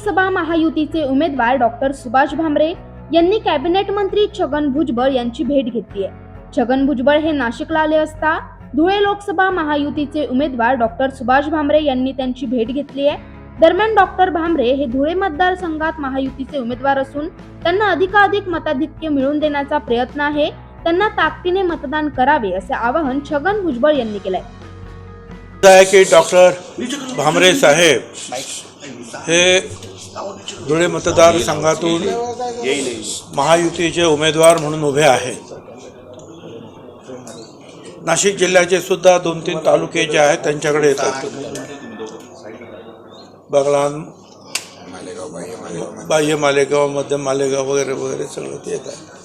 लोकसभा महायुतीचे उमेदवार डॉक्टर सुभाष भामरे यांनी कॅबिनेट मंत्री छगन भुजबळ यांची भेट घेतली आहे. छगन भुजबळ हे नाशिकला आले असता धुळे लोकसभा महायुतीचे उमेदवार डॉक्टर सुभाष भामरे यांनी त्यांची भेट घेतली आहे. दरम्यान डॉक्टर भामरे हे धुळे मतदारसंघात महायुतीचे उमेदवार असून त्यांना अधिकाधिक मताधिक्य मिळवून देण्याचा प्रयत्न आहे. त्यांना ताकदीने मतदान करावे असे आवाहन छगन भुजबळ यांनी केलंय. आहे की डॉक्टर भामरे साहेब हे धुळे मतदारसंघातून महायुतीचे उमेदवार म्हणून उभे आहेत नाशिक जिल्ह्याचे सुद्धा दोन तीन तालुके जे आहेत त्यांच्याकडे येतात. बगलान बाह्य मालेगाव मध्य मालेगाव वगैरे वगैरे सगळं ते येत आहे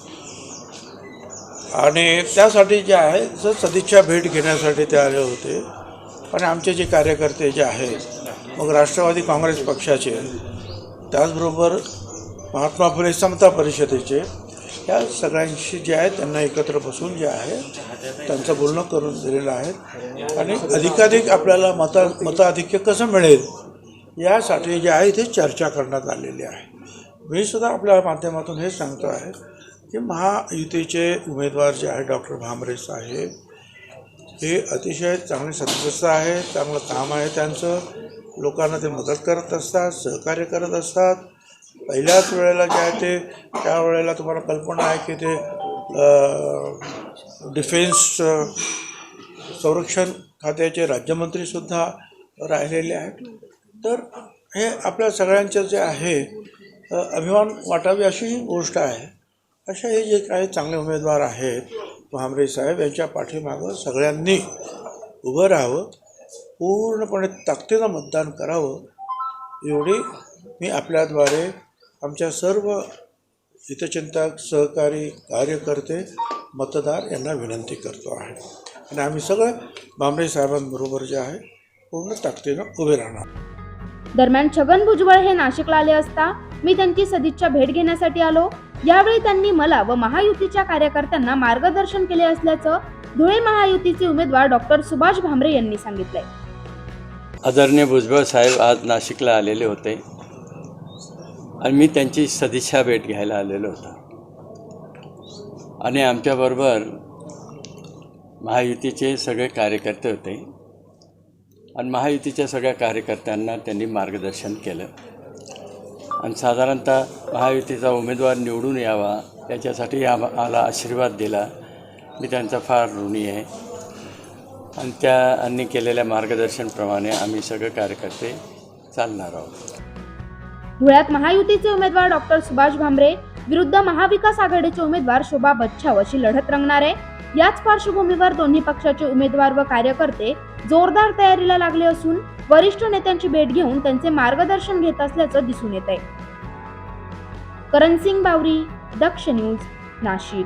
आणि त्यासाठी जे आहे स- सदिच्छा भेट घेण्यासाठी ते आले होते. आणि आमचे जे कार्यकर्ते जे आहेत मग राष्ट्रवादी काँग्रेस पक्षाचे त्याचबरोबर महात्मा फुले समता परिषदेचे या सगळ्यांशी जे आहे त्यांना एकत्र बसून जे आहे त्यांचं बोलणं करून दिलेलं आहे. आणि अधिकाधिक आपल्याला मता मताधिक्य कसं मिळेल यासाठी जे आहे इथे चर्चा करण्यात आलेली आहे. मी सुद्धा आपल्या माध्यमातून हे सांगतो आहे की महायुतीचे उमेदवार जे आहे डॉक्टर भामरे साहेब हे अतिशय चांगले सदस्य आहे चांगलं काम आहे त्यांचं. लोकांना ते मदत करत असतात सहकार्य करत असतात. पहिल्याच वेळेला जे आहे ते त्यावेळेला तुम्हाला कल्पना आहे की ते डिफेन्स संरक्षण खात्याचे राज्यमंत्रीसुद्धा राहिलेले आहेत. तर हे आपल्या सगळ्यांचं जे आहे अभिमान वाटावी अशी ही गोष्ट आहे. अशा हे जे काही चांगले उमेदवार आहेत भामरे साहेब यांच्या पाठीमागं सगळ्यांनी उभं राहावं. पूर्णपणे ताकदीनं मतदान करावं एवढी मी आपल्याद्वारे आमच्या सर्व हितचिंतक सहकारी कार्यकर्ते मतदार यांना विनंती करतो आहे. आणि आम्ही सगळं बांबळे साहेबांबरोबर जे आहे पूर्ण ताकदीनं उभे राहणार. दरम्यान छगन भुजबळ हे नाशिकला आले असता मी त्यांची सदिच्छा भेट घेण्यासाठी आलो. यावेळी त्यांनी मला व महायुतीच्या कार्यकर्त्यांना मार्गदर्शन केले असल्याचं धुळे महायुतीचे उमेदवार डॉक्टर सुभाष भामरे यांनी सांगितलंय. आदरणीय भुजबळ साहेब आज नाशिकला आलेले होते. आणि मी त्यांची सदिच्छा भेट घ्यायला आलेलो होतो. आणि आमच्याबरोबर महायुतीचे सगळे कार्यकर्ते होते. आणि महायुतीच्या सगळ्या कार्यकर्त्यांना त्यांनी मार्गदर्शन केलं. आणि साधारणतः महायुतीचा उमेदवार निवडून यावा याच्यासाठी आम्हाला आशीर्वाद दिला. मी त्यांचा फार ऋणी आहे. आणि त्यांनी केलेल्या मार्गदर्शनप्रमाणे आम्ही सगळे कार्यकर्ते चालणार आहोत. धुळ्यात महायुतीचे उमेदवार डॉक्टर सुभाष भामरे विरुद्ध महाविकास आघाडीचे उमेदवार शोभा बच्छाव अशी लढत रंगणार. आहे याच पार्श्वभूमीवर दोन्ही पक्षाचे उमेदवार व कार्यकर्ते जोरदार तयारीला लागले असून वरिष्ठ नेत्यांची भेट घेऊन त्यांचे मार्गदर्शन घेत असल्याचं दिसून येत आहे करणसिंग बावरी दक्ष न्यूज नाशिक.